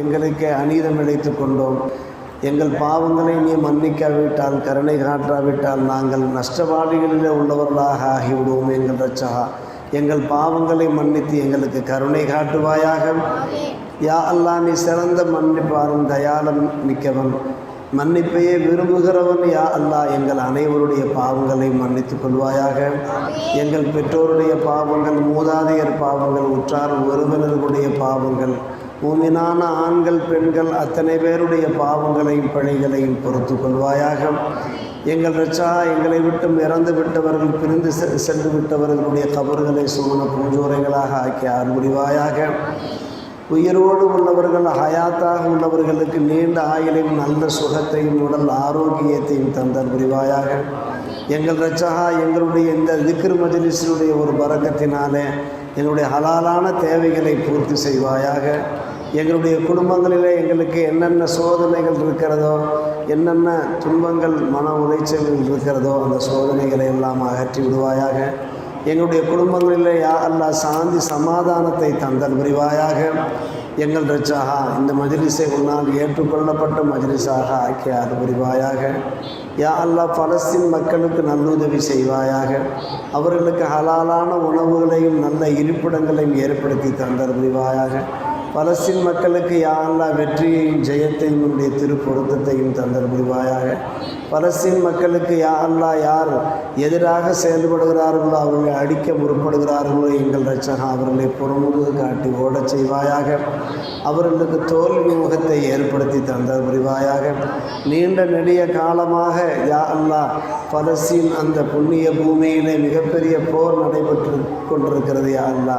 எங்களுக்கு அநீதம் இழைத்து கொண்டோம். எங்கள் பாவங்களை நீ மன்னிக்காவிட்டால் கருணை காட்டாவிட்டால் நாங்கள் நஷ்டவாளிகளில் உள்ளவர்களாக ஆகிவிடுவோம் எங்கள் ரச்சகா எங்கள் பாவங்களை மன்னித்து எங்களுக்கு கருணை காட்டுவாயாக. யா அல்லாஹ் நீ சிறந்த மன்னிப்பாரும் தயாளம் மிக்கவன். மன்னிப்பையே விரும்புகிறவன் யா அல்லா எங்கள் அனைவருடைய பாவங்களை மன்னித்துக் கொள்வாயாக. எங்கள் பெற்றோருடைய பாவங்கள் மூதாதையர் பாவங்கள் உற்றார் உறவினர்களுடைய பாவங்கள் மூமினான ஆண்கள் பெண்கள் அத்தனை பேருடைய பாவங்களையும் பணிகளையும் பொறுத்து கொள்வாயாக. எங்கள் ரச்சா எங்களை விட்டும் இறந்து விட்டவர்கள் பிரிந்து செ- சென்று விட்டவர்களுடைய கபறுகளை சுமண பூஞ்சோரைகளாக ஆக்கி அருள்புரிவாயாக உயிரோடு உள்ளவர்கள் ஹயாத்தாக உள்ளவர்களுக்கு நீண்ட ஆயுளையும் நல்ல சுகத்தையும் உடல் ஆரோக்கியத்தையும் தந்தல் புரிவாயாக எங்கள் ரச்சகா எங்களுடைய இந்த திக்ரு மஜ்லிஸினுடைய ஒரு பறக்கத்தினாலே என்னுடைய ஹலாலான தேவைகளை பூர்த்தி செய்வாயாக. எங்களுடைய குடும்பங்களில் எங்களுக்கு என்னென்ன சோதனைகள் இருக்கிறதோ என்னென்ன துன்பங்கள் மன உளைச்சல்கள் இருக்கிறதோ அந்த சோதனைகளை எல்லாம் அகற்றி விடுவாயாக. எங்களுடைய குடும்பங்களில் யா அல்லாஹ் சாந்தி சமாதானத்தை தந்தல் புரிவாயாக. எங்கள் ரச்சாகா இந்த மஜ்லிஸை உன்னால் ஏற்றுக்கொள்ளப்பட்ட மஜ்லிஸாக ஆக்கி அது புரிவாயாக. யா அல்லாஹ் பலஸ்தீன் மக்களுக்கு நல்லுதவி செய்வாயாக. அவர்களுக்கு ஹலாலான உணவுகளையும் நல்ல இருப்பிடங்களையும் ஏற்படுத்தி தந்தல் புரிவாயாக. பலஸ்தீன் மக்களுக்கு யா அல்லாஹ் வெற்றியையும் ஜெயத்தையும் உடைய திருப்பொருத்தத்தையும் தந்தல் முடிவாயாக பலஸ்தீன் மக்களுக்கு யா யார் எதிராக செயல்படுகிறார்களோ அவர்களை அடிக்க முற்படுகிறார்களோ எங்கள் ரச்சகா அவர்களை புறமுழுது காட்டி ஓடச் செய்வாயாக? அவர்களுக்கு தோல்வி முகத்தை ஏற்படுத்தி தந்தல் புரிவாயாக? நீண்ட நெடிய காலமாக யா அல்லாஹ் பலஸ்தீன் அந்த புண்ணிய பூமியிலே மிகப்பெரிய போர் நடைபெற்று கொண்டிருக்கிறது யா அல்லா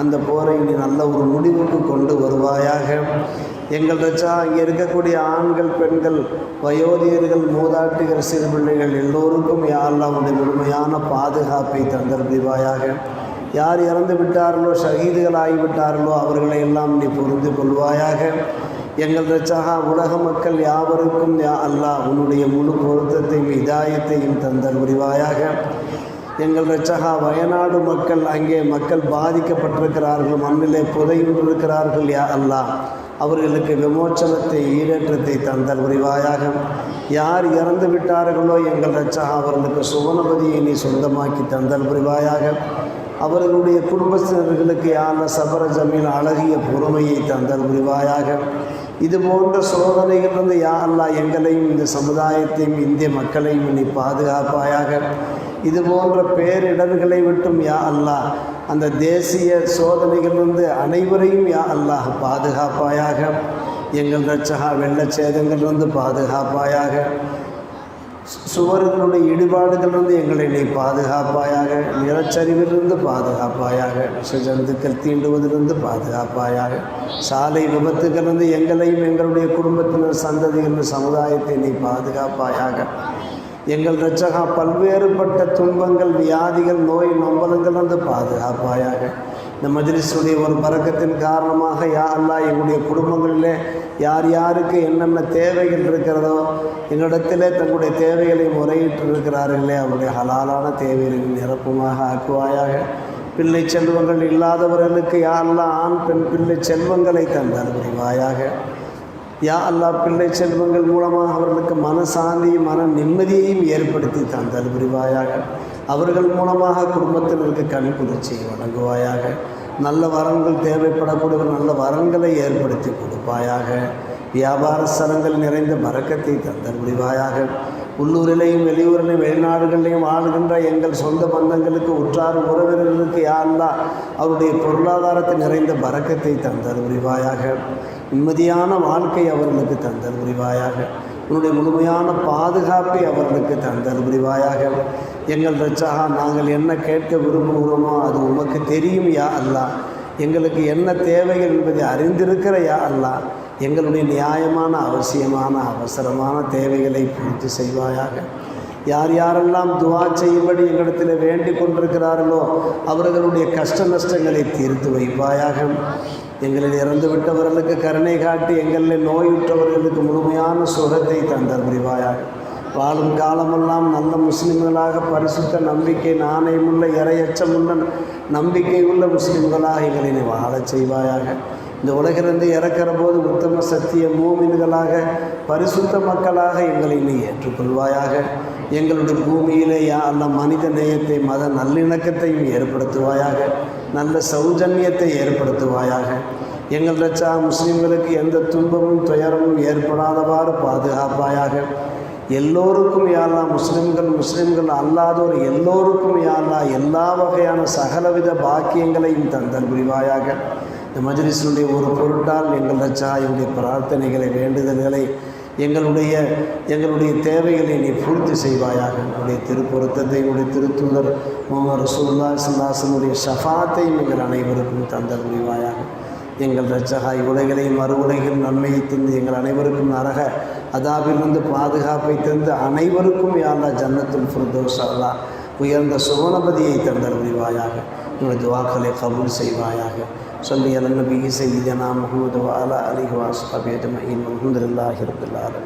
அந்த போரை நீ நல்ல ஒரு முடிவுக்கு கொண்டு வருவாயாக. எங்கள் ரச்சா இங்கே இருக்கக்கூடிய ஆண்கள் பெண்கள் வயோதிகர்கள் மூதாட்டிகள் சிறு பிள்ளைகள் எல்லோருக்கும் யாரெல்லாம் உடைய முழுமையான பாதுகாப்பை தந்தருவாயாக யார் இறந்து விட்டார்களோ ஷகீதுகள் ஆகிவிட்டார்களோ அவர்களை எல்லாம் நீ புரிந்து கொள்வாயாக. எங்கள் ரச்சகா உலக மக்கள் யாவருக்கும் யா அல்லாஹ் உன்னுடைய முழு பொருத்தத்தையும் இதாயத்தையும் தந்தல் புரிவாயாக எங்கள் ரச்சகா வயநாடு மக்கள் அங்கே மக்கள் பாதிக்கப்பட்டிருக்கிறார்கள் மண்ணிலே புதையுண்டிருக்கிறார்கள் யா அல்லாஹ். அவர்களுக்கு விமோச்சனத்தை ஈடேற்றத்தை தந்தல் புரிவாயாக. யார் இறந்து விட்டார்களோ எங்கள் ரச்சகா அவர்களுக்கு சுவனபதியை நீ சொந்தமாக்கி தந்தல் புரிவாயாக. அவர்களுடைய குடும்பத்தினர்களுக்கு யார சபர ஜமீன் அழகிய பொறுமையை தந்தல் புரிவாயாக. இது போன்ற சோதனைகளிலிருந்து யா அல்லா எங்களையும் இந்த சமுதாயத்தையும் இந்திய மக்களையும் நீ பாதுகாப்பாயாக. இது போன்ற பேரிடர்களை விட்டும் யா அல்லாஹ் அந்த தேசிய சோதனைகளிலிருந்து அனைவரையும் யா அல்லாஹ் பாதுகாப்பாயாக. எங்கள் ரச்சகா வெள்ளச்சேதங்களிலிருந்து பாதுகாப்பாயாக. சுவர்களுடைய இடிபாடுகளிலிருந்து எங்களை நீ பாதுகாப்பாயாக நிலச்சரிவிலிருந்து பாதுகாப்பாயாக விஷஜந்துக்கள் தீண்டுவதிலிருந்து பாதுகாப்பாயாக சாலை விபத்துகளிலிருந்து எங்களையும் எங்களுடைய குடும்பத்தினர் சந்ததிகள் சமுதாயத்தை நீ பாதுகாப்பாயாக எங்கள் ரச்சகா பல்வேறுபட்ட துன்பங்கள் வியாதிகள் நோய் நொம்பலங்களிலிருந்து பாதுகாப்பாயாக. இந்த மஜ்லிஸுடைய ஒரு பறக்கத்தின் காரணமாக யா அல்லாஹ் எங்களுடைய குடும்பங்களிலே யார் யாருக்கு என்னென்ன தேவைகள் இருக்கிறதோ எங்களிடத்திலே தங்களுடைய தேவைகளை முறையிட்டு இருக்கிறார்களே அவருடைய ஹலாலான தேவைகளை நிரப்புமாக ஆக்குவாயாக. பிள்ளை செல்வங்கள் இல்லாதவர்களுக்கு யாரெல்லாம் ஆண் பெண் பிள்ளை செல்வங்களை தந்தார் புரிவாயாக. யா அல்லாஹ் பிள்ளை செல்வங்கள் மூலமாக அவர்களுக்கு மனசாந்தி மன நிம்மதியையும் ஏற்படுத்தி தந்தல் புரிவாயாக. அவர்கள் மூலமாக குடும்பத்தினருக்கு கண் குளிர்ச்சி வழங்குவாயாக. நல்ல வரங்கள் தேவைப்படக்கூடிய நல்ல வரங்களை ஏற்படுத்தி கொடுப்பாயாக. வியாபார ஸ்தலங்கள் நிறைந்த மறக்கத்தை தந்தல் முடிவாயாக உள்ளூரிலையும் வெளியூரிலையும் வெளிநாடுகளிலையும் ஆளுகின்ற எங்கள் சொந்த பந்தங்களுக்கு உற்றார் உறவினர்களுக்கு யா அவருடைய பொருளாதாரத்தை நிறைந்த பறக்கத்தை தந்தது உரிவாயாக நிம்மதியான வாழ்க்கை அவர்களுக்கு தந்தது உரிவாயாக உன்னுடைய முழுமையான பாதுகாப்பை அவர்களுக்கு தந்தது உரிவாயாக எங்கள் ரச்சகா நாங்கள் என்ன கேட்க விரும்புகிறோமோ அது உமக்கு தெரியும் யா அல்லா. எங்களுக்கு என்ன தேவைகள் என்பதை அறிந்திருக்கிற யா அல்லா. எங்களுடைய நியாயமான அவசியமான அவசரமான தேவைகளை பூர்த்தி செய்வாயாக. யார் யாரெல்லாம் துவா செய்யும்படி எங்களிடத்தில் வேண்டி கொண்டிருக்கிறார்களோ அவர்களுடைய கஷ்ட நஷ்டங்களை தீர்த்து வைப்பாயாக. எங்களில் இறந்து விட்டவர்களுக்கு கருணை காட்டி எங்களில் நோயுற்றவர்களுக்கு முழுமையான சுகத்தை தந்தர் புரிவாயாக. வாழும் காலமெல்லாம் நல்ல முஸ்லிம்களாக பரிசுத்த நம்பிக்கை நாணயமுள்ள இரையச்சமுள்ள நம்பிக்கை உள்ள முஸ்லிம்களாக எங்களை நீ வாழச் செய்வாயாக. இந்த உலகிலிருந்து இறக்கிற போது உத்தம சத்திய மூமின்களாக பரிசுத்த மக்களாக எங்களை நீ ஏற்றுக்கொள்வாயாக. எங்களுடைய பூமியிலே யா அல்ல மனித நேயத்தை மத நல்லிணக்கத்தையும் ஏற்படுத்துவாயாக. நல்ல சௌஜன்யத்தை ஏற்படுத்துவாயாக. எங்கள் ரச்சா முஸ்லீம்களுக்கு எந்த துன்பமும் துயரமும் ஏற்படாதவாறு பாதுகாப்பாயாக. எல்லோருக்கும் யாழ்லா முஸ்லிம்கள் முஸ்லிம்கள் அல்லாதோர் எல்லோருக்கும் யாழ்லா எல்லா வகையான சகலவித பாக்கியங்களையும் தந்தல் புரிவாயாக. இந்த மஜ்லிஸினுடைய ஒரு பொருட்டால் எங்கள் ரச்சா எங்களுடைய பிரார்த்தனைகளை வேண்டுதல்களை எங்களுடைய எங்களுடைய தேவைகளை நீ பூர்த்தி செய்வாயாக. உங்களுடைய திருப்பொருத்தத்தை உங்களுடைய திருத்தூதர் முகமது ரசூல்லா சுல்லாசனுடைய ஷஃபாத்தையும் எங்கள் அனைவருக்கும் தந்த முடிவாயாக எங்கள் ரச்சகாய் உலகிலையும் மறு உலகில் நன்மையை தந்து எங்கள் அனைவருக்கும் நரக அதாபிலிருந்து பாதுகாப்பை தந்து அனைவருக்கும் யாரா ஜன்னத்துல் ஃபுர்தோஸ் அல்லா உயர்ந்த சுவனபதியை தந்தல் முடிவாயாக எங்களுடைய துவாக்களை கபூல் செய்வாயாக. صلي على النبي سيدنا محمد وعلى آله وأصحابه أجمعين والحمد لله رب العالمين.